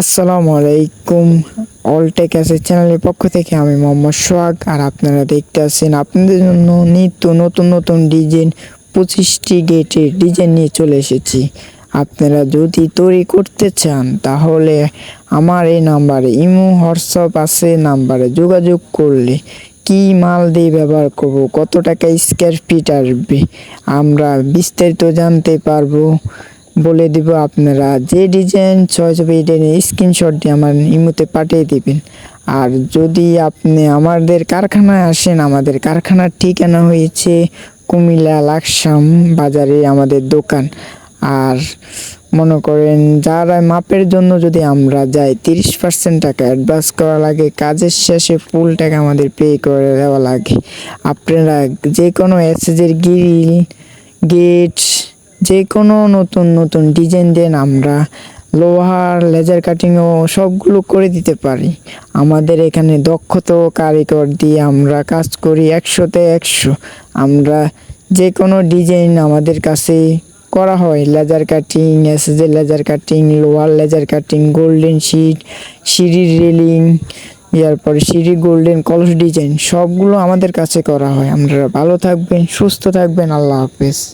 আসসালামু আলাইকুম। অলটেক অ্যাসের চ্যানেলের পক্ষ থেকে আমি মোহাম্মদ সোহাগ, আর আপনারা দেখতে আছেন আপনাদের জন্য নিত্য নতুন নতুন ডিজাইন, পঁচিশটি গেটের ডিজাইন নিয়ে চলে এসেছি। আপনারা যদি তৈরি করতে চান, তাহলে আমার এই নাম্বারে ইমো, হোয়াটসঅ্যাপ আছে, নাম্বারে যোগাযোগ করলে কি মাল দিয়ে ব্যবহার করব, কত টাকা স্কোয়ার ফিট আসবে, আমরা বিস্তারিত জানতে পারব। বলে দিব আপনারা যে ডিজাইন হবে এটা নিয়ে স্ক্রিনশট দিয়ে আমার ইমোতে পাঠিয়ে দিবেন। আর যদি আপনি আমাদের কারখানায় আসেন, আমাদের কারখানার ঠিকানা হয়েছে কুমিল্লা লাকসাম বাজারে আমাদের দোকান। আর মনে করেন যারা মাপের জন্য যদি আমরা যাই, তিরিশ পার্সেন্ট টাকা অ্যাডভান্স করা লাগে, কাজের শেষে ফুল টাকা আমাদের পে করে দেওয়া লাগে। আপনারা যে কোনো এসএজের গ্রিল গেট যে কোনো নতুন নতুন ডিজাইন দেন আমরা লোহার লেজার কাটিংও সবগুলো করে দিতে পারি। আমাদের এখানে দক্ষতা কারিগর দিয়ে আমরা কাজ করি একশোতে একশো। আমরা যে কোনো ডিজাইন আমাদের কাছে করা হয়। লেজার কাটিং এসএসের লেজার কাটিং লোহার লেজার কাটিং গোল্ডেন শিট সিঁড়ির রেলিং এরপরে সিঁড়ি গোল্ডেন কলস ডিজাইন সবগুলো আমাদের কাছে করা হয়। আমরা ভালো থাকবেন, সুস্থ থাকবেন। আল্লাহ হাফেজ।